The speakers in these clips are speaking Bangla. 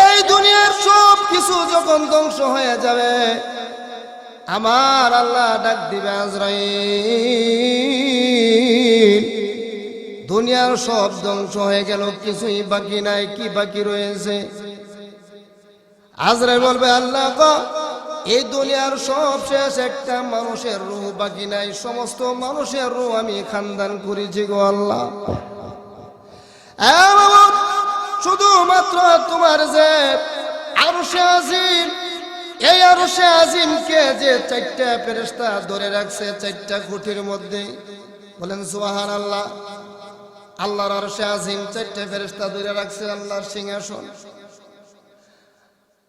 এই দুনিয়ার সব কিছু যখন ধ্বংস হয়ে যাবে, আমার আল্লাহ ডাক দিবে, আজরাইল, দুনিয়ার সব ধ্বংস হয়ে গেল, কিছুই বাকি নাই, কি বাকি রয়েছে? আজরাইল বলবে, আল্লাহ এই দুনিয়ার সব শেষ, একটা মানুষের রূহ বাকি নাই, সমস্ত মানুষের রূহ আমি খানদান করেছি গো আল্লাহ। শুধুমাত্র তোমার যে আরশে আজিম, এই আরশে আজিমকে যে চারটা ফেরেশতা ধরে রাখছে চারটা খুঁটির মধ্যে, বলেন সুবাহান আল্লাহ আল্লাহর আরশে আজিম চারটা ফেরেশতা ধরে রাখছে আল্লাহর সিংহাসন।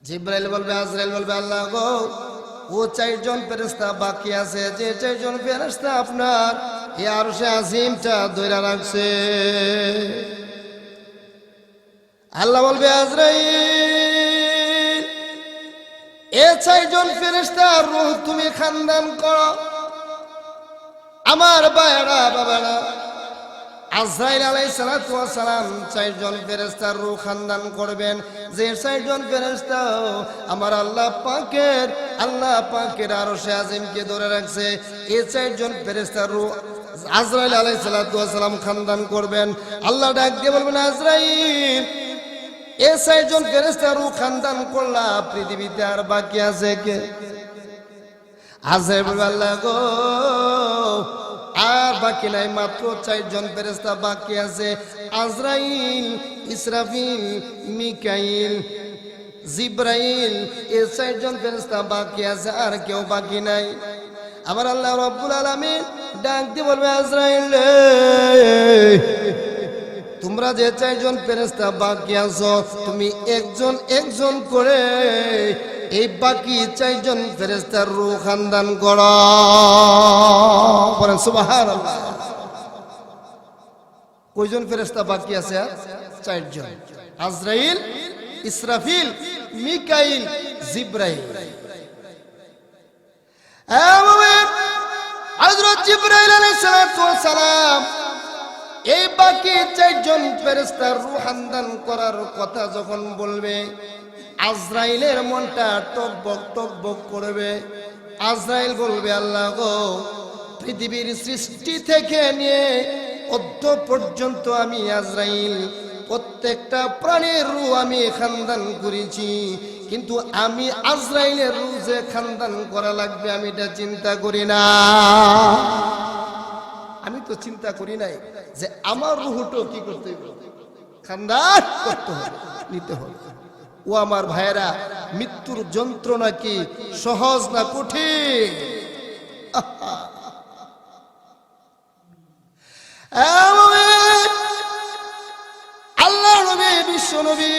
জিব্রাইল বলবে, আজরাইল বলবে, আল্লাহ গো, ও চারজন ফেরেশতা বাকি আছে, যে চারজন ফেরেশতা আপনার, এই আরশে আজিমটা ধরে রাখছে। আল্লাহ বলবে, আজরাইল, এ চারজন ফেরেশতার রূহ তুমি খানদান করো। আমার বায়রা, বাবারা, আজরাইল আলাই সালাম চারজন ফেরেস্তার রূহ খানদান করবেন। যে চারজন ফেরেস্তা আমার আল্লাহ পাকের আল্লাহ পাকের আরও সে আজিমকে ধরে রাখছে এই চারজন ফেরেস্তার রূহ আজরাইল আলাই সালাম খানদান করবেন। আল্লাহ ডাক দিয়ে বলবেন, আজরাইল এ চারজন ফেরেস্তার রূহ খানদান করলা, পৃথিবীতে আর বাকি আছে কে? বলবে আল্লাহ গো, আর বাকি নাই, মাত্র চারজন ফেরেস্তা বাকি আছে। আজরাইল, ইসরাফিল, মিকাইল, জিব্রাইল এই চারজন ফেরেস্তা বাকি আছে, আর কেউ বাকি নাই। আমার আল্লাহ রব্বুল আলামিন ডাক দিয়ে বলবে, আজরাইল তোমরা যে চারজন ফেরেস্তা বাকি আছো, তুমি একজন একজন করে এই বাকি চারজন ফেরেস্তার রূহ খানদান কর। বলেন সুবাহান কয়জন ফেরেস্তা বাকি আছে আর? চারজন। আজরাইল, ইসরাফিল, মিকাইল, জিব্রাইল। হযরত জিব্রাইল আলাইহিস সালাম এই বাকি চারজন ফেরেস্তার রুহান্দান করার কথা যখন বলবে, আজরাইলের মনটা টকবক টকবক করবে। আজরাইল বলবে, আল্লাহ গো, পৃথিবীর সৃষ্টি থেকে নিয়ে অদ্য পর্যন্ত আমি আজরাইল, প্রত্যেকটা প্রাণীর রু আমি খানদান করেছি। কিন্তু আমি আজরাইলের রু যে খানদান করা লাগবে আমি এটা চিন্তা করি না। আমি তো চিন্তা করি নাই যে আমার রুহুটো কি করতে করতে হবে, নিতে হবে। ও আমার ভাইয়েরা, মৃত্যুর যন্ত্রণা কি সহজ না কঠিন? আল্লাহ নবী, বিশ্ব নবী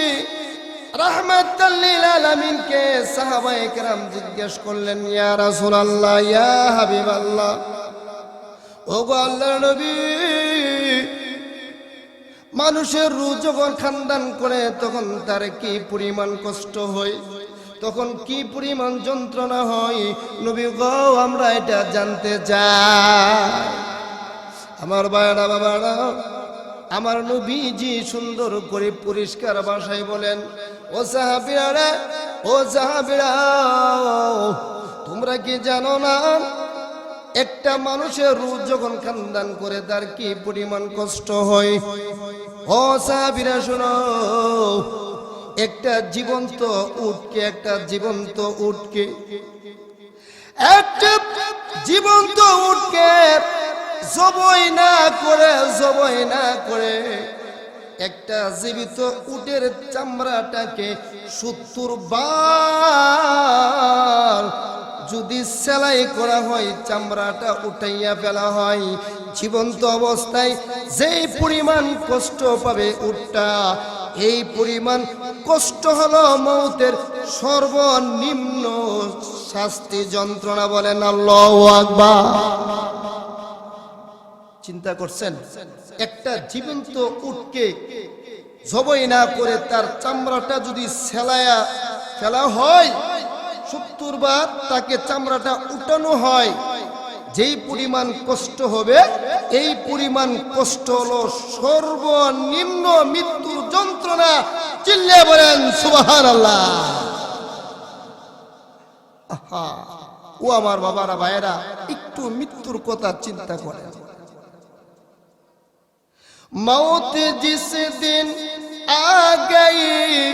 রহমাতাল্লিল আলামিনকে সাহাবায়ে জিজ্ঞেস করলেন, ইয়া রাসূলুল্লাহ, ইয়া হাবিবাল্লাহ। ওগো আল্লাহর নবী, মানুষের রু যখন খানদান করে, তখন তার কি পরিমাণ কষ্ট হয়? তখন কি পরিমাণ যন্ত্রণা হয়? নবী গো, আমরা এটা জানতে চাই। আমার বায়না, বাবারা, আমার নবীজি সুন্দর করে পরিষ্কার ভাষায় বলেন, ও সাহাবিরা ও সাহাবিরা, তোমরা কি জানো না একটা মানুষের রূপ যখন খানদান করে, তার কি পরিমাণ কষ্ট হয়? ও একটা জীবন্ত উটকে, একটা জীবন্ত উটকে। একটা জীবন্ত উটকে, জবই না করে, জবই না করে। একটা জীবিত উটের চামড়াটাকে সত্তর বার যদি সেলাই করা হয়, চামড়াটা উঠাইয়া ফেলা হয়, জীবন্ত অবস্থায় যেই পরিমাণ কষ্ট পাবে উটটা, এই পরিমাণ কষ্ট হলো মৌতের সর্বনিম্ন শাস্তি যন্ত্রণা বলেন আল্লাহ আকবার। চিন্তা করছেন? একটা জীবন্ত উটকে জবই না করে তার চামড়াটা যদি সেলায়া ফেলা হয়, সত্তর বার তাকে চামড়াটা উঠানো হয়, যেই পরিমাণ কষ্ট হবে, এই পরিমাণ কষ্ট হলো সর্বনিম্ন মৃত্যুর যন্ত্রণা। চিল্লে বলেন সুবাহান আল্লাহ ও আমার বাবারা, ভাইয়েরা, একটু মৃত্যুর কথা চিন্তা করে मौत जिस दिन आ गई,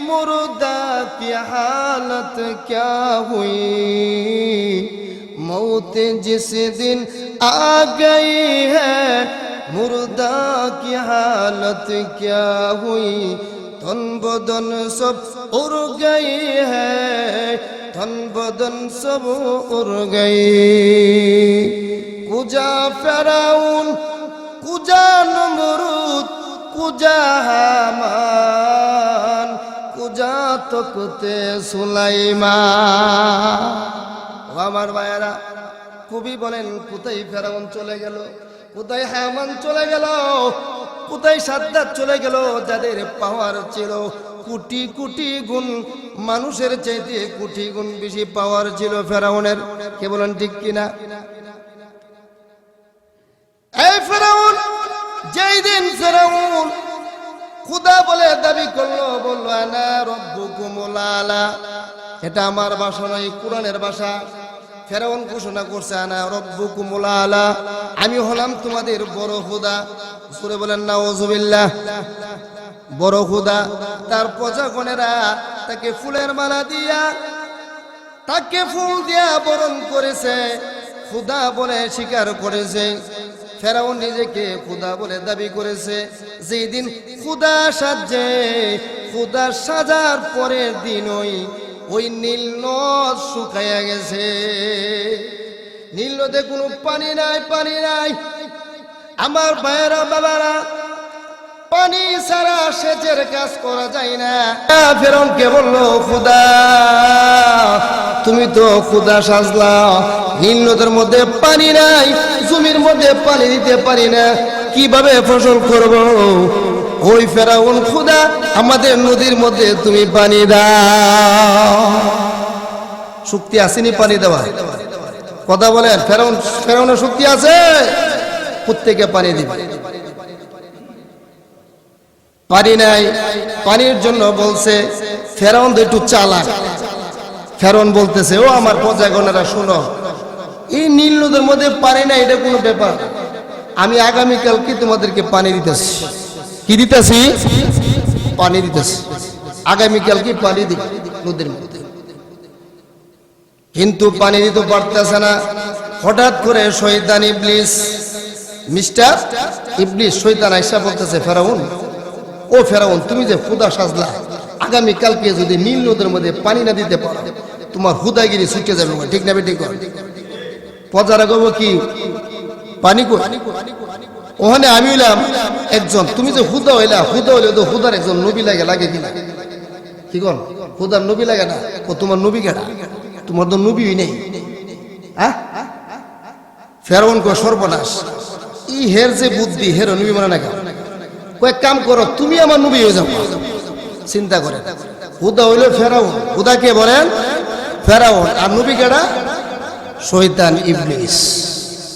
मुर्दा की हालत क्या हुई? मौत जिस दिन आ गई है, मुर्दा की हालत क्या हुई? धन बदन सब उड़ गई है, धन बदन सब उड़ गई। कुजा फेराउन কুজা নমরুদ কুজা হামান, কুজা তকতে সুলাইমান। ও আমার ভাইয়েরা, কবি বলেন কোথায় ফেরাউন চলে গেল কোথায় হামান চলে গেল কোথায় সাদ্দাত চলে গেল, যাদের পাওয়ার ছিল কোটি কোটি গুণ, মানুষের চাইতে কোটি গুণ বেশি পাওয়ার ছিল ফেরাউনের। কে বলেন ঠিক কিনা? এই ফেরাউন যেই দিন ফেরাউন খুদা বলে দাবি করল, বলল, আনা রব্বুকুমুল আলা। এটা আমার ভাষা নয়, কোরআনের ভাষা। ফেরাউন ঘোষণা করছে, আনা রব্বুকুমুল আলা। আমি হলাম তোমাদের বড় খুদা। সুরে বলেন না ওজুবিল্লাহ বড় খুদা। তার প্রজাগণেরা তাকে ফুলের মালা দিয়া, তাকে ফুল দিয়া বরণ করেছে। খুদা বলে স্বীকার করেছে। ফেরাউন নিজেকে খুদা বলে দাবি করেছে। যেই দিন খুদা সাজে খুদা সাজার পরের দিন ওই ওই নীল নদ শুকাইয়া গেছে। নীল নদে কোনো পানি নাই পানি নাই। আমার ভাইয়েরা, বাবারা, পানি ছাড়া সেচের কাজ করা যায় না। ফেরনকে বলল খুদা তুমি তো খুদা সাজলা। নীল নদের মধ্যে পানি নাই, জমির মধ্যে পানি দিতে পারি না। কীভাবে ফসল করব? ওই ফেরাউন খুদা, আমাদের নদীর মধ্যে তুমি পানি দাও। শক্তি আসেনি পানি দেওয়া কথা বলেন, ফেরাউন, ফেরাউনের শক্তি আছে? প্রত্যেকে পানি দিবে। পানি নাই, পানির জন্য বলছে, ফেরাউন একটু চালাক। ফেরাউন বলতেছে, ও আমার প্রজাগণেরা, শুনো এই নীল নদের মধ্যে পানি না এটা কোনো ব্যাপার। আমি আগামীকাল কি তোমাদেরকে পানি দিতেছি? কি দিতেছি? পানি দিতেছি। আগামীকাল কি পানি দিব নদীর মধ্যে? কিন্তু পানি দিতে পারতেছে না। হঠাৎ করে শৈতান ইবলিস, মিস্টার ইবলিস শৈতান আইসা বলতেছে, ফেরাউন, ও ফেরাউন, তুমি যে খুদা সাজলা আগামী কালকে যদি নীল নদের মধ্যে পানি না দিতে পারো, তোমার হুদাগিরি ছুটে যাবে, ঠিক না ঠিক পজারা গব কি? পানি কই? ওখানে আমি হইলাম একজন। তুমি যে হুদা হইলা, হুদা হইলে তো হুদার একজন নবী লাগে লাগে কিনা কি কর হুদার নবী লাগে না? ও তোমার নবী কেডা? তোমার তো নবী নেই। হ্যাঁ ফেরাউন কো সর্বনাশ। ই হের যে বুদ্ধি, হের নবী মানে না কয়েক কাম করো, তুমি আমার নবী হয়ে যাও। চিন্তা করে হুদা হইল ফেরাউন। হুদা কে বলেন? ফেরাউন। আর নবী কেডা? শৈতান ইবলিস।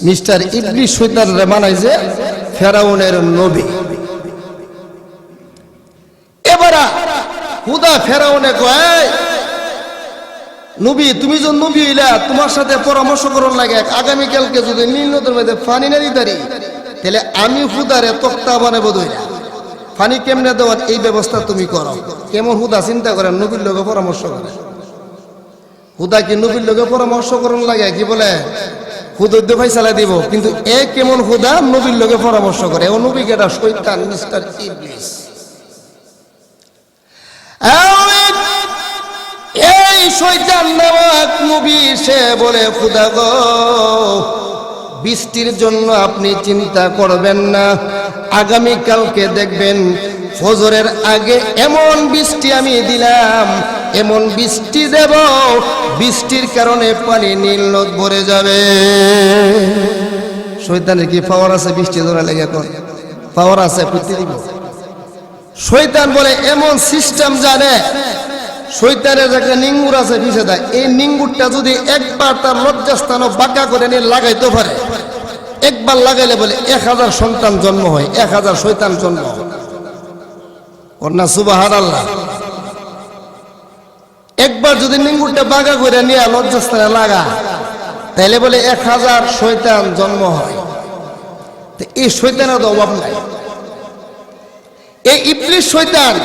মিস্টার ইবলিস শৈতান রে মানাই যে ফেরাউনের নবী। এবারা হুদা ফেরাউনে কয় নবী, তুমি যে নবী হইলা, তোমার সাথে পরামর্শ করার লাগে। আগামীকালকে যদি নীল নদের মধ্যে পানি না দিতারি তাহলে আমি হুদারে তক্তা বানাবো দইরা পানি কেমনে দেওয়ার এই ব্যবস্থা তুমি করো। কেমন হুদা চিন্তা করেন, নবীর লোকে পরামর্শ করে হুদা কি নবীর লোকে পরামর্শ করুন লাগে কি বলে? ভাই চালাই দিব, কিন্তু এ কেমন হুদা নবীর লোকে পরামর্শ করে। ও নবী কেটা শৈতান মিস্টার ইবলিস। এই শৈতান নামক নবী সে বলে, খুদা গো, বৃষ্টির জন্য আপনি চিন্তা করবেন না। আগামী কালকে দেখবেন, ফজরের আগে এমন বৃষ্টি আমি দিলাম এমন বৃষ্টি দেব, বৃষ্টির কারণে পানি নীল নদ ভরে যাবে। শৈতানের কি পাওয়ার আছে বৃষ্টি ধরা লেগে এখন? পাওয়ার আছে দিব। শৈতান বলে, এমন সিস্টেম জানে শৈতানের একটা নিঙ্গুর আছে পিছে দেয়। এই নিঙ্গুরটা যদি একবার তার লজ্জাস্থান বাঁকা করে নিয়ে লাগাইতে পারে, একবার লাগাইলে বলে, এক হাজার সন্তান জন্ম হয়, এক হাজার শৈতান জন্ম হয়। কন্যা সুবাহার আল্লাহ একবার যদি নিঙ্গুরটা বাগা করে নিয়ে লজ্জাস্থানে লাগা, তাইলে বলে এক হাজার শৈতান জন্ম হয়। এই শৈতানের তো অভাব নাই। এই ইবলিশ শৈতান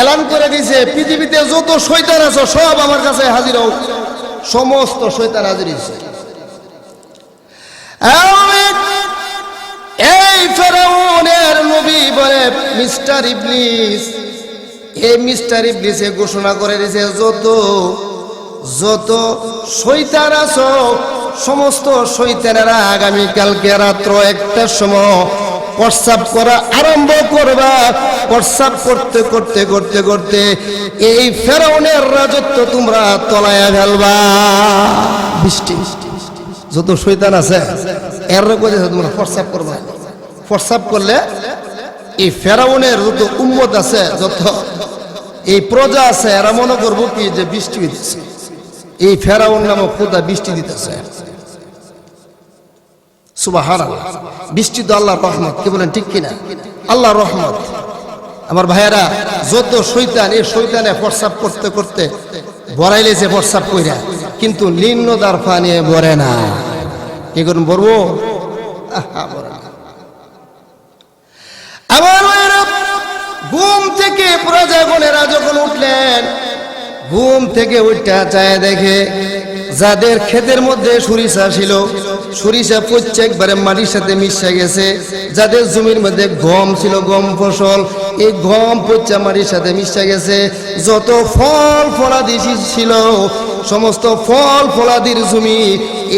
এলান করে দিয়েছে পৃথিবীতে যত শৈতান আছে সব আমার কাছে হাজির হোক। সমস্ত শৈতান হাজির হয়েছে এই ফেরাউনের নবী বলে, মিস্টার ইবলিস এই মিস্টার ইবলিসে ঘোষণা করে দিয়েছে, যত যত শৈতান আছো, সমস্ত শৈতানেরা আগামী কালকে রাত্র একটার সময় প্রস্রাব করা আরম্ভ করবা। প্রস্রাব করতে করতে করতে করতে এই ফেরাউনের রাজত্ব তোমরা তলায়া ফেলবা। বৃষ্টি যত শৈতান আছে, এর করেছে তোমরা প্রস্রাব করবা। প্রস্রাব করলে এই ফেরাউনের যত উম্মত আছে, যত এই প্রজা আছে এরা মনে করব কি যে বৃষ্টি হইতেছে। এই ফেরাউন নামক খোদা বৃষ্টি দিতেছে। বৃষ্টি তো আল্লাহর রহমত কি বলেন ঠিক কিনা? আল্লাহ রহমত। আমার ভাইয়েরা যত শৈতান এই শৈতানে প্রস্রাব করতে করতে বড়াইলে যে প্রস্রাব কইরা কিন্তু নিম্নদার পানি ভরে না। কি করুন বলব? আহা, না। আমার ভাইয়েরা ঘুম থেকে প্রজাগণেরা যখন উঠলেন ঘুম থেকে উঠতে চায় দেখে যাদের ক্ষেতের মধ্যে সরিষা ছিল, সরিষা পচ্ছে একবারে মাটির সাথে মিশে গেছে। যাদের জমির মধ্যে গম ছিল, গম ফসল, এই গম পচ্চা মাটির সাথে মিশে গেছে। যত ফল ফলাদি ছিল, সমস্ত ফল ফলাদির জমি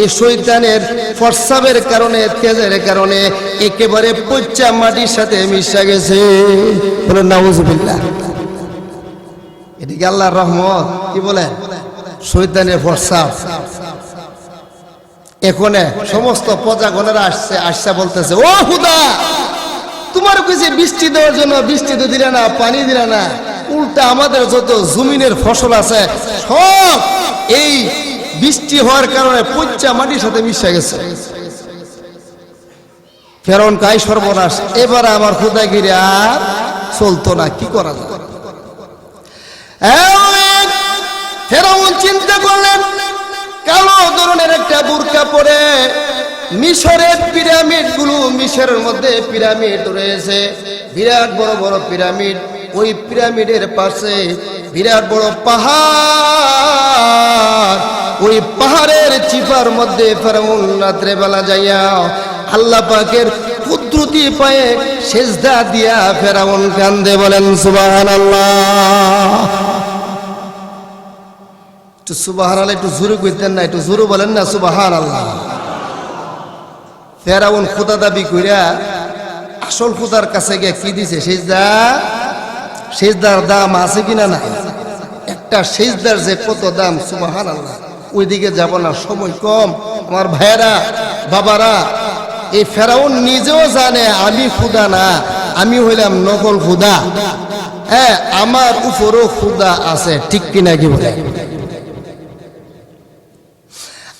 এই শৈতানের ফরসাবের কারণে, তেজের কারণে একেবারে পচ্চা মাটির সাথে মিশে গেছে। বলে নাউজুবিল্লাহ। রহমত, কি বলেন? শৈতানের ফরসাব এখানে সমস্ত প্রজাগণেরা আসছে আসছে বলতেছে, ও হুদা, তোমার কাছে বৃষ্টি দেওয়ার জন্য বৃষ্টি তো দিলে না, পানি দিলে না, উল্টা আমাদের যত জমিনের ফসল আছে, সব এই বৃষ্টি হওয়ার কারণে পচ্চা মাটির সাথে মিশে গেছে। ফেরন কাই সর্বনাশ, এবারে আমার খুদাগিরি আর চলতো না, কি করা যায়? ফেরাউন চিন্তা করলেন, কালো ধরনের একটা বুরকা পরে মিশরের পিরামিডগুলো মিশরের মধ্যে পিরামিড রয়েছে। বিরাট বড় বড় পিরামিড, ওই পিরামিডের পাশে বিরাট বড় পাহাড়, ওই পাহাড়ের চিপার মধ্যে ফেরাউন রাত্রে বেলা যাইয়া আল্লাহ পাকের কুদরতি পায়ে সেজদা দিয়া ফেরাউন কান্দে বলেন, সুবহানাল্লাহ। সুবাহান আল্লাহ একটু জোরে কইতেন না, একটু জোরে বলেন না সুবাহান আল্লাহ ফেরাউন খুদা দাবি কইরা আসল খুদার কাছে গিয়ে কি দিছে? সেজদা? সেজদার দাম আছে কিনা না একটা সেজদার যে কত দাম সুবাহান আল্লাহ ওইদিকে যাব না, সময় কম। আমার ভাইয়েরা, বাবারা, এই ফেরাউন নিজেও জানে আমি খুদা না, আমি হইলাম নকল খুদা। হ্যাঁ আমার উপরও খুদা আছে, ঠিক কিনা কি বলে?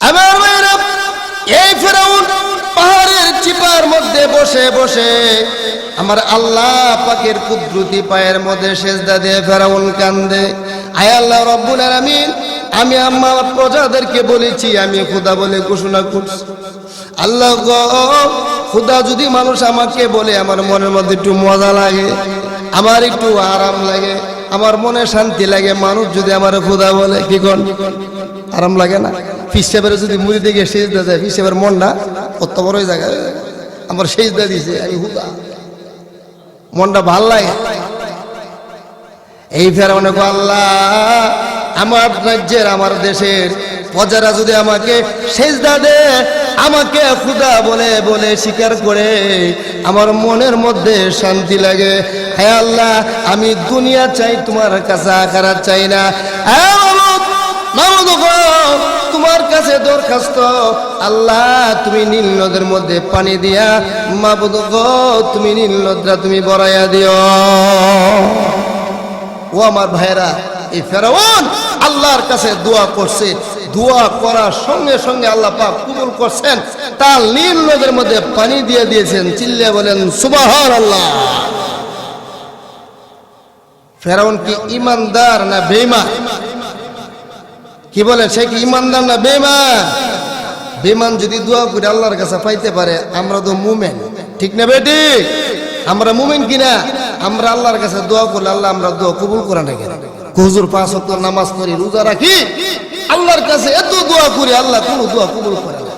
আমার মেয়েরা, এই ফেরাউন পাহাড়ের চিপার মধ্যে বসে বসে আমার আল্লাহ পাকের কুদরতি পায়ের মধ্যে সেজদা দিয়ে ফেরাউন কান্দে। আয় আল্লাহ রব্বুল আলামিন, আমি আমার প্রজাদেরকে বলেছি, আমি খুদা বলে ঘোষণা করছি। আল্লাহ খুদা যদি মানুষ আমাকে বলে, আমার মনের মধ্যে একটু মজা লাগে, আমার একটু আরাম লাগে, আমার মনে শান্তি লাগে, মানুষ যদি আমার খুদা বলে, কি কন? আরাম লাগে না? ফিসেবের যদি মুড়ি দিকে সেজ দেওয়া যায় ফিসেবের মন না, কত বড় জায়গা আমার সেজ দিয়ে দিছে, আমি হুদা। মনটা ভালো লাগে। এই ফের অনেক আল্লাহ, আমার রাজ্যের, আমার দেশের প্রজারা যদি আমাকে সেজদা দে আমাকে খুদা বলে বলে স্বীকার করে, আমার মনের মধ্যে শান্তি লাগে। হ্যাঁ আল্লাহ, আমি দুনিয়া চাই, তোমার কাছে আকারা চাই না। তোমার কাছে দরখাস্ত। আল্লাহ, তুমি নীল নদের মধ্যে পানি দিয়া মাবুদ গো, তুমি নীল নদরা তুমি বড়াইয়া দিও। ও আমার ভাইরা এই ফেরাউন আল্লাহর কাছে দোয়া করছে। দোয়া করার সঙ্গে সঙ্গে আল্লাহ পাক কবুল করছেন। তার নীল নদের মধ্যে পানি দিয়ে দিয়েছেন। চিল্লে বলেন সুবাহান আল্লাহ ফেরাউন কি ইমানদার না বেইমান কি বলে, সে কি ইমানদার না বেইমান বেমান যদি দোয়া করে আল্লাহর কাছে পাইতে পারে, আমরা তো মুমেন। ঠিক না বেটি? আমরা মুমেন কিনা? আমরা আল্লাহর কাছে দোয়া করলে আল্লাহ আমরা দোয়া কবুল করে না কেন? হুজুর পাঁচ ওয়াক্ত নামাজ পড়ি, রোজা রাখি? আল্লাহর কাছে এত দোয়া করি আল্লাহ কোনো দোয়া কবুল করে না।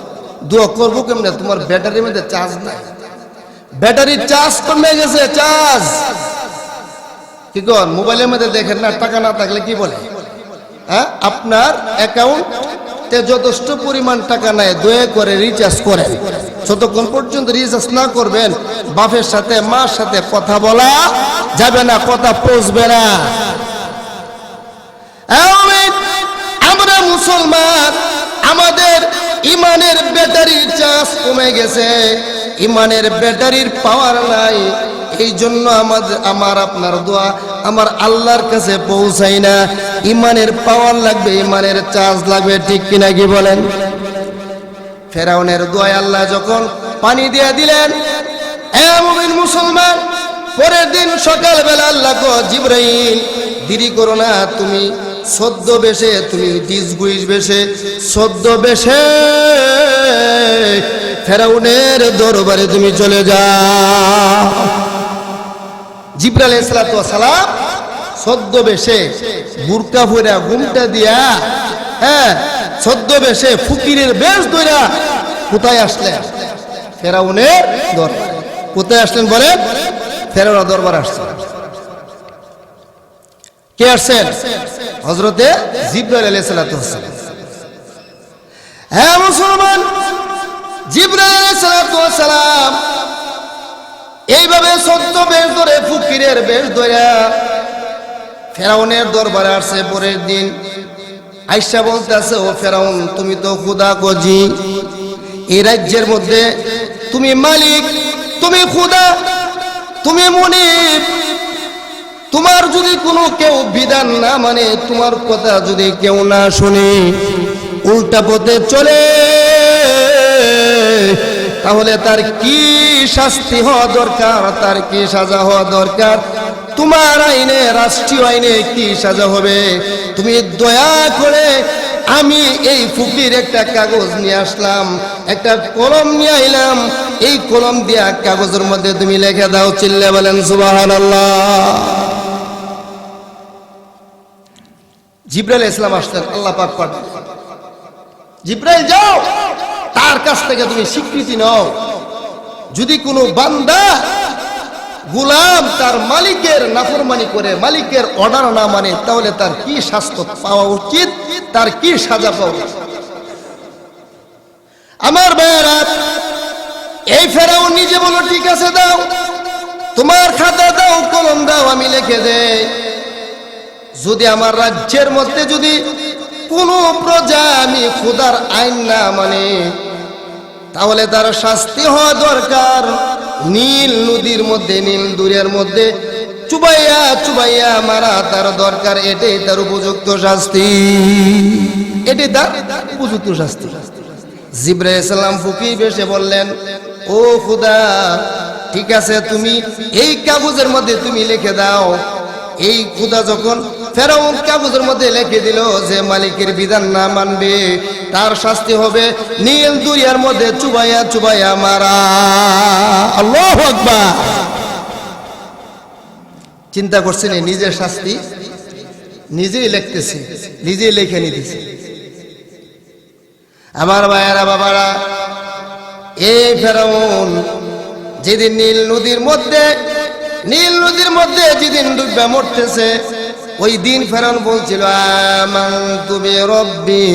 দোয়া করব কেমনে? তোমার ব্যাটারির মধ্যে চার্জ নাই। ব্যাটারির চার্জ কমে গেছে, চার্জ। কি কর মোবাইলের মধ্যে দেখেন না, টাকা না থাকলে কি বলে? হ্যাঁ? আপনার অ্যাকাউন্টে যথেষ্ট পরিমাণ টাকা নাই, দয়া করে রিচার্জ করেন। যতক্ষণ পর্যন্ত রিচার্জ না করবেন, বাপের সাথে, মার সাথে কথা বলা যাবে না, কথা পৌঁছবে না। আমিন। আমরা মুসলমান, আমাদের ইমানের ব্যাটারির চার্জ কমে গেছে। ইমানের ব্যাটারির পাওয়ার নাই। এই জন্য আমাদের আমার আপনার দোয়া আমার আল্লাহর কাছে পৌঁছাই না। ইমানের পাওয়ার লাগবে, ইমানের চার্জ লাগবে, ঠিক কিনা কি বলেন? ফেরাউনের দোয়ায় আল্লাহ যখন পানি দিয়ে দিলেন মুসলমান, পরের দিন সকালবেলা আল্লাহ কো, জিব্রাইল, দেরি করো না, তুমি সদ্য বেশে, তুমি ডিস গুইস বেশে, সদ্য বেশে ফেরাউনের দরবারে তুমি চলে যাও। জিব্রাইল সালাম সদ্য বেশে বুরকা ফুরা ঘুমটা দিয়া হ্যাঁ সদ্য বেশে ফুকিরের বেশ ধইরা কোথায় আসলেন? ফেরাউনের দরবার। কোথায় আসলেন বলে ফেরাউনের দরবার আসছেন। কে আসছেন? হজরতে জিব্রাইল আলাইহিস সালাতু হ্যাঁ মুসলমান, জিব্রাইল আলাইহিস সালাতু এইভাবে সত্য বেশ ধরে ফুকিরের বেশ ধরে ফেরাউনের দরবারে আসছে পরের দিন। আইসা বলতেছে, ও ফেরাউন, তুমি তো খুদা গজি এই রাজ্যের মধ্যে তুমি মালিক, তুমি খুদা, তুমি মনিব। তোমার যদি কোনো কেউ বিধান না মানে তোমার কথা যদি কেউ না শুনে, উল্টা পথে চলে তাহলে তার কি শাস্তি হওয়া দরকার? তার কি সাজা হওয়া দরকার? তোমার আইনে, রাষ্ট্রীয় আইনে কি সাজা হবে? তুমি দয়া করে আমি এই ফুকির একটা কাগজ নিয়ে আসলাম, একটা কলম নিয়ে আইলাম। এই কলম দিয়া কাগজের মধ্যে তুমি লিখে দাও, চিল্লে বলেন, সুবহানাল্লাহ। জিব্রাইল ইসলাম আসতেন আল্লাহ পাক জিব্রাইল, যাও! তার কাছ থেকে তুমি স্বীকৃতি নাও। যদি কোনো বান্দা গুলাম তার মালিকের নাফরমানি করে, মালিকের অর্ডার না মানে তাহলে তার কি শাস্তি পাওয়া উচিত? তার কি সাজা পাওয়া উচিত? আমার ভাইয়েরা, এই ফেরাও নিজে বলো, ঠিক আছে, দাও। তোমার খাতা দাও, কলম দাও, আমি লিখে দেই। যদি আমার রাজ্যের মধ্যে যদি কোনো প্রজা আমি খুদার আইন না মানে। তাহলে তার শাস্তি হওয়া দরকার। নীল নদীর মধ্যে, নীল দূরের মধ্যে চুবাইয়া চুবাইয়া মারা তার দরকার। এটাই তার উপযুক্ত শাস্তি। এটাই তার উপযুক্ত শাস্তি। জিব্রা ইসলাম ফুকি বেশে বললেন, ও খুদা, ঠিক আছে, তুমি এই কাগজের মধ্যে তুমি লিখে দাও। এই খুদা যখন ফেরাউন কাগজের মধ্যে লিখে দিল যে, মালিকের বিধান না মানবে, তার শাস্তি হবে নীল দুরিয়ার মধ্যে চুবাইয়া চুবাইয়া মারা। আল্লাহু আকবার। চিন্তা করছেন নিজের শাস্তি? নিজেই লিখতেছে, নিজেই লিখে নিতেছে। আমার ভাইয়েরা, বাবারা, এই ফেরাউন যেদিন নীল নদীর মধ্যে, নীল নদীর মধ্যে যেদিন ডুববে মরতেছে ওই দিন ফেরাউন বলছিল আমান তুমি রব্বি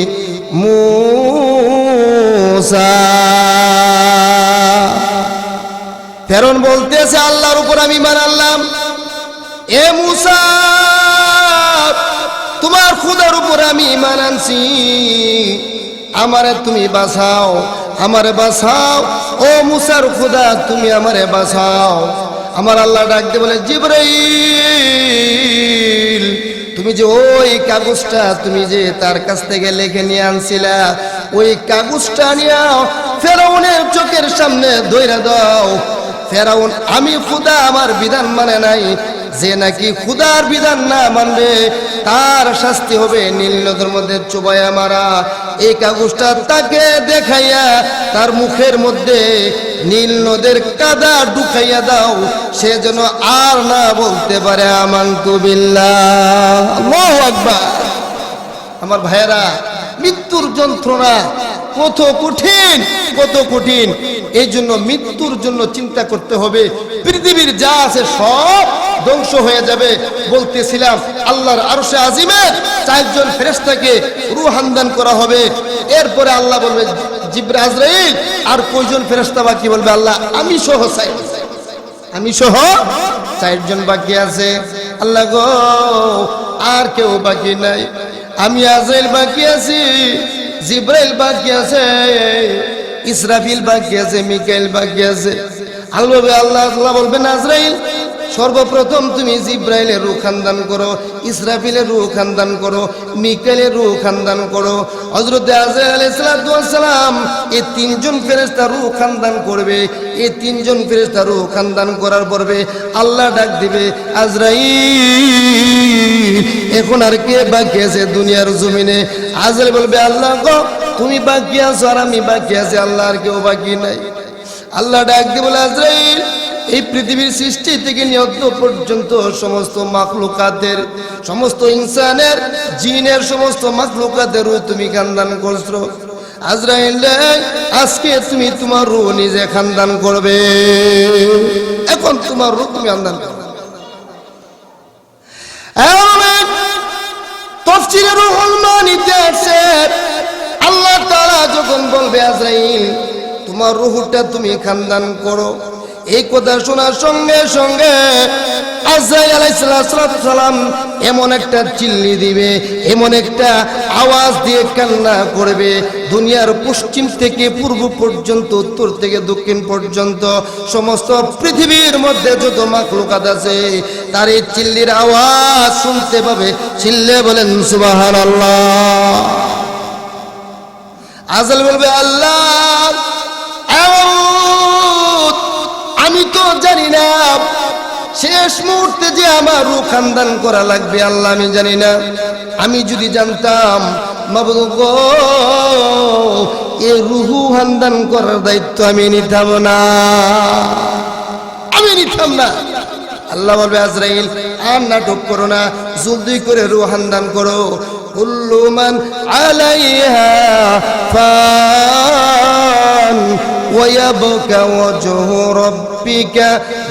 ফেরন বলতেছে, আল্লাহর উপর আমি মানাল্লাম এ মুসা, তোমার খুদার উপর আমি ইমান আনছি। আমারে তুমি বাঁচাও, আমারে বাঁচাও। ও মুসার খুদা তুমি আমারে বাঁচাও। আমার আল্লাহ ডাকতে বলে, জিব্রাইল, তুমি যে ওই কাগজটা তুমি যে তার কাছ থেকে লিখে নিয়ে আনছিলা, ওই কাগজটা নিয়ে ফেরাউনের চোখের সামনে দইরা দাও। ফেরাউন, আমি খুদা, আমার বিধান মানে নাই। যে নাকি খুদার বিধান না মানবে তার শাস্তি হবে। নীল নদের মধ্যে চুবাইয়া মারা। এই কাগজটা তাকে দেখাইয়া তার মুখের মধ্যে নীল নদের কাদা ঢুকাইয়া দাও। সে যেন আর না বলতে পারে, আমান্তু বিল্লাহ। আকবার। আমার ভাইয়েরা, মৃত্যুর যন্ত্রণা কত কঠিন কত কঠিন। এই জন্য মৃত্যুর জন্য চিন্তা করতে হবে। পৃথিবীর যা আছে সব ধ্বংস হয়ে যাবে বলতেছিলাম, আল্লাহর আরশে আজিমের চারজন ফেরেশতাকে রুহান্দান করা হবে। এরপরে আল্লাহ বলবে জিব্রা আর কয়জন ফেরেশতা বাকি? বলবে আল্লাহ, আমি সহ চাই আমি সহ চারজন বাকি আছে। আল্লাহ গো, আর কেউ বাকি নাই। আমি আজরাইল বাকি আছি, জিব্রাইল বাকি আছে, ইসরাফিল বাকি আছে, মিকাইল বাকি আছে। আল্লাহ আল্লাহ আল্লাহ বলবেন, আজরাইল সর্বপ্রথম তুমি জিব্রাইলের রূহ খানদান করো, ইসরাফিলের রূহ খানদান করো, মিকাইলের রূহ খানদান করো। হযরত আজরাইল আলাইহিস সালাম এই তিনজন ফেরেশতা রূহ খানদান করবে। এই তিনজন ফেরেশতা রূহ খানদান করার পরবে আল্লাহ ডাক দিবে, আজরাইল, এখন আর কে বাকি আছে দুনিয়ার জমিনে? আজরাইল বলবে, আল্লাহ গো, তুমি বাকি আছো আর আমি বাকি আছি, আল্লাহ আর কেউ বাকি নাই। আল্লাহ ডাক দিয়ে বলে, আজরাইল এই পৃথিবীর সৃষ্টি থেকে নিয়ত পর্যন্ত সমস্ত মাখলুকাতের, সমস্ত ইনসানের, জিনের সমস্ত মাখলুকাতের তুমি খানদান করছ। আজকে তুমি তোমার রু নিজে খানদান করবে। এখন তোমার রু তুমি খানদান করবে তফসিলের মানিতে আছে আল্লাহ তাআলা যখন বলবে, আজরাইল, তোমার রুহুটা তুমি খানদান করো। এই কথা শোনার সঙ্গে সঙ্গে এমন একটা চিল্লি দিবে, এমন একটা আওয়াজ দিয়ে কান্না করবে। দুনিয়ার পশ্চিম থেকে পূর্ব পর্যন্ত, উত্তর থেকে দক্ষিণ পর্যন্ত, সমস্ত পৃথিবীর মধ্যে যত মাখলুকাত আছে, তার এই চিল্লির আওয়াজ শুনতে পাবে। চিল্লে বলেন, সুবহানাল্লাহ। আজল বলবে, আল্লাহ আমি তো জানি না। শেষ মুহূর্তে যে আমার রূহ খানদান করা লাগবে, আল্লাহ আমি জানি না। আমি যদি জানতাম, মাবুদ এ রুহু খানদান করার দায়িত্ব আমি নিতাম না। আমি নিতাম না। আল্লাহ বলবে, আজরাইল, আর নাটক করো না, জলদি করে রুহান দান করো। কুল্লু মান আলাইহা ফান ويبقى وجه ربك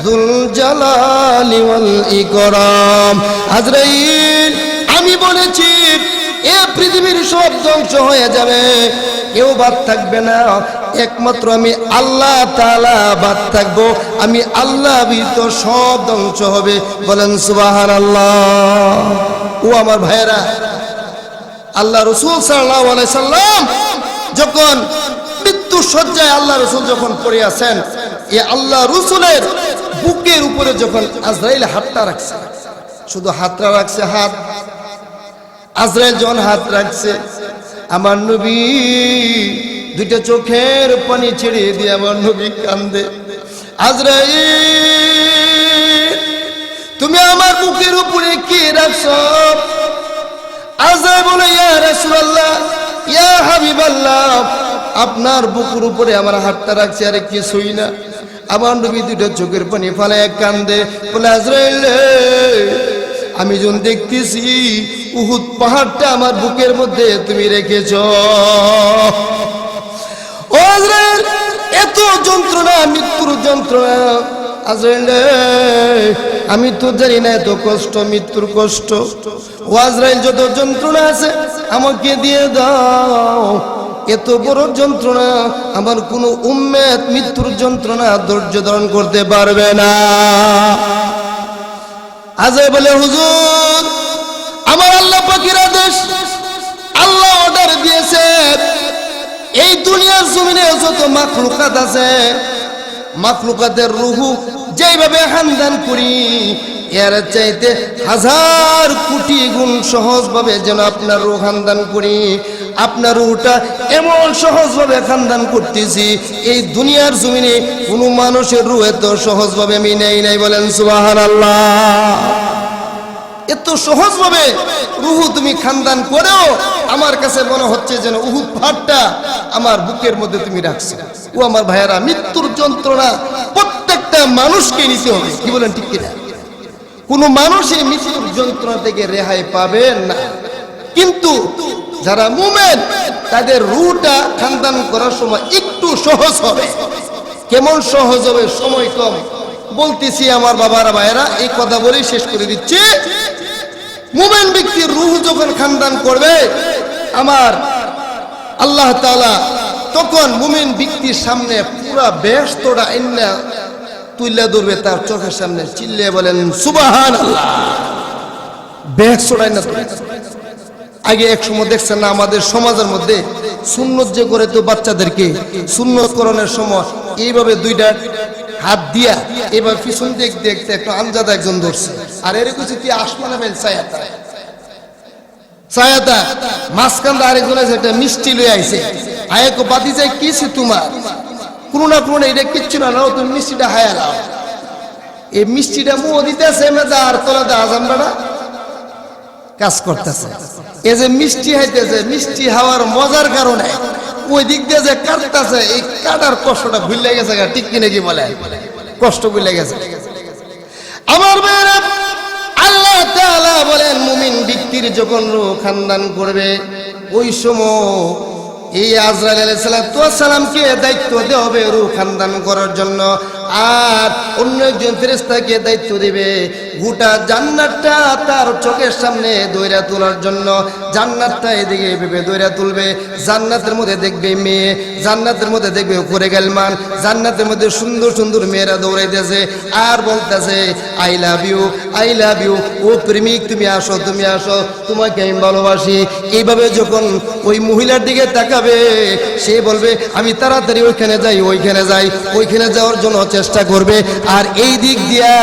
ذو الجلال والإكرام আজরাইল আমি বলেছি এ পৃথিবীর সব ধ্বংস হয়ে যাবে কেউ বাদ থাকবে না একমাত্র আমি আল্লাহ তাআলা বাদ থাকবো আমি আল্লাহ তো সব ধ্বংস হবে বলেন সুবাহান আল্লাহ ও আমার ভাইয়েরা আল্লাহ রসুল সাল্লাহ সাল্লাম যখন মৃত্যু সজ্জায় আল্লাহ রসুল যখন পড়ে আছেন, এ আল্লাহ রসুলের বুকের উপরে যখন আজরাইল হাতটা রাখছে, শুধু হাতটা রাখছে হাত, আজরাইল যখন হাত রাখছে, আমার নবী দুইটা চোখের পানি ছেড়ে দিয়ে আমার নবী কান্দে, আজরাইল, তুমি আমার বুকের উপরে কি রাখছো? আজরাইল বলে, ইয়া রাসূলুল্লাহ, ইয়া হাবিবাল্লাহ আপনার বুকুর উপরে আমার হাতটা রাখছি, আরে কিছুই না। আমার নবী দুইটা চোখের পানি ফালায় কান্দে, বলে আমি যখন দেখতেছি উহুদ পাহাড়টা আমার বুকের মধ্যে তুমি রেখেছ। এত যন্ত্রণা, মৃত্যুর যন্ত্রণা। আমি তো জানি না এত কষ্ট, মৃত্যুর কষ্ট। ও আজরাইল, যত যন্ত্রণা আছে আমাকে দিয়ে দাও। এত বড় যন্ত্রণা, আমার কোনো উম্মেদ মৃত্যুর যন্ত্রণা ধৈর্য ধারণ করতে পারবে না। আজরাইল বলে, হুজুর, আমার আল্লাহ পাখির আদেশ, আল্লাহ অর্ডার দিয়েছে। এই দুনিয়ার জমিনে যত মাখলুকাত আছে, মাখলুকাতের রুহু যেইভাবে হান্দান করি, এর চাইতে হাজার কোটি সহজভাবে যেন আপনার রুহ হান্দান করি, আপনার রুহটা এমন সহজভাবে খানদান করতেছি, এই দুনিয়ার জমিনে কোনো মানুষের রুহ এত সহজভাবে আমি নেই নাই বলেন সুবাহান আল্লাহ এত সহজভাবে রুহু তুমি খানদান করেও আমার কাছে মনে হচ্ছে যেন উহুদ পাহাড়টা আমার বুকের মধ্যে তুমি রাখছো। ও আমার ভাইয়েরা, মৃত্যুর যন্ত্রণা প্রত্যেকটা মানুষকে নিতে হবে। কি বলেন ঠিক কিনা? কোন মানুষ এই মৃত্যুর যন্ত্রণা থেকে রেহাই পাবেন না। কিন্তু যারা মুমেন, তাদের রুটা খানদান করার সময় একটু সহজ হবে। কেমন সহজ হবে? সময় কম। বলতেছি আমার বাবার ভাইয়েরা, এই কথা বলেই শেষ করে দিচ্ছি। মুমেন ব্যক্তির রুহ যখন খানদান করবে, আমার আল্লাহ তাআলা তখন মুমিন ব্যক্তির সামনে পুরা ব্যস্তটা এন্না তুইলা ধরবে, তার চোখের সামনে চিল্লে বলেন সুবাহান ব্যাগ ছড়াই না আগে এক সময় দেখছেন না, আমাদের সমাজের মধ্যে সুন্নত যে করে তো বাচ্চাদেরকে, সুন্নত করণের সময় এইভাবে দুইটা হাত দিয়া এবার পিছন দিক দেখতে একটু আঞ্জাদা একজন ধরছে। আর এর কিছু কি আসমানা বেল ছায়াতা ছায়াতা মাঝখান আরেকজন একটা মিষ্টি লয়ে আইছে। আয়াকে বাদি যায় কিছে তোমার? কোনো না কোনো এটা কিচ্ছু না নাও তুমি মিষ্টিটা হায়া লাও এই মিষ্টিটা মুহ দিতেছে আর তোলা দা আজামবাড়া কাজ করতেছে। এই যে মিষ্টি হাইতেছে মিষ্টি হাওয়ার মজার কারণে ওই দিক দিয়ে যে কাটতেছে এই কাটার কষ্টটা ভুলে গেছে ঠিক কিনে কি বলে কষ্ট ভুলে গেছে। আমার মেয়েরা আল্লাহ বলেন, মুমিন ব্যক্তির যখন খানদান করবে, ওই সময় এই আলাইহিস সালামকে দায়িত্ব দেওয়া হবে রু খানদান করার জন্য। আর অন্য একজন ফেরেশতাকে দায়িত্ব দিবে গোটা জান্নাতটা তার চোখের সামনে দইরা তোলার জন্য। জান্নাতটা এদিকে ভেবে দইরা তুলবে। জান্নাতের মধ্যে দেখবে মেয়ে, জান্নাতের মধ্যে দেখবে উপরে গেলমান, জান্নাতের মধ্যে সুন্দর সুন্দর মেয়েরা দৌড়াইতেছে আর বলতেছে I love you I love you ও প্রেমিক, তুমি আসো তুমি আসো, তোমাকে আমি ভালোবাসি। এইভাবে যখন ওই মহিলার দিকে তাকাবে, সে বলবে, আমি তাড়াতাড়ি ওইখানে যাই ওইখানে যাই। ওইখানে যাওয়ার জন্য চেষ্টা করবে আর এই দিক দিয়া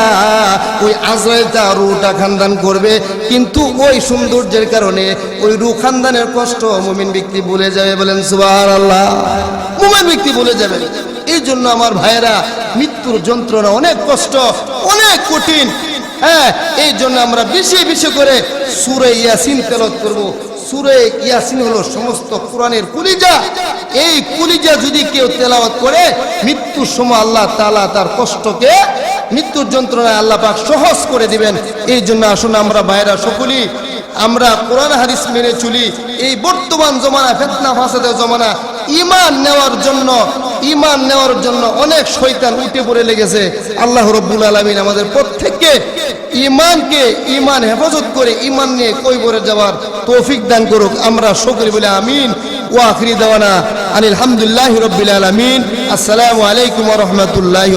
ওই আজরাইলটা রুটা খানদান করবে। কিন্তু ওই সৌন্দর্যের কারণে ওই রু খানদানের কষ্ট মুমিন ব্যক্তি ভুলে যাবে বলেন সুবাহ আল্লাহ মুমিন ব্যক্তি ভুলে যাবে। এই জন্য আমার ভাইয়েরা, মৃত্যুর যন্ত্রণা অনেক কষ্ট, অনেক কঠিন। হ্যাঁ এই জন্য আমরা বেশি বেশি করে সুরে ইয়াসিন তেলত করব। সুরে ইয়াসিন হলো সমস্ত কোরআনের কুলিজা। এই কুলিজা যদি কেউ তেলাওয়াত করে, মৃত্যুর সময় আল্লাহ তাআলা তার কষ্টকে, মৃত্যুর যন্ত্রণায় আল্লাহ পাক সহজ করে দিবেন। এই জন্য আসুন আমরা ভাইরা সকলেই আমরা কোরআন হাদিস মেনে চলি। এই বর্তমান জমানা, ফেতনা ফাসাদের জমানা ইমান নেওয়ার জন্য ইমান নেওয়ার জন্য অনেক শৈতান উঠে পড়ে লেগেছে। আল্লাহ রব্বুল আলমিন আমাদের প্রত্যেককে ইমানকে ইমান হেফাজত করে ইমান নিয়ে কৈবরে যাওয়ার তৌফিক দান করুক। আমরা সকলে বলে আমিন। ও আখরি দেওয়ানা আনিল রব্বিল আলমিন। আসসালামু আলাইকুম রহমতুল্লাহ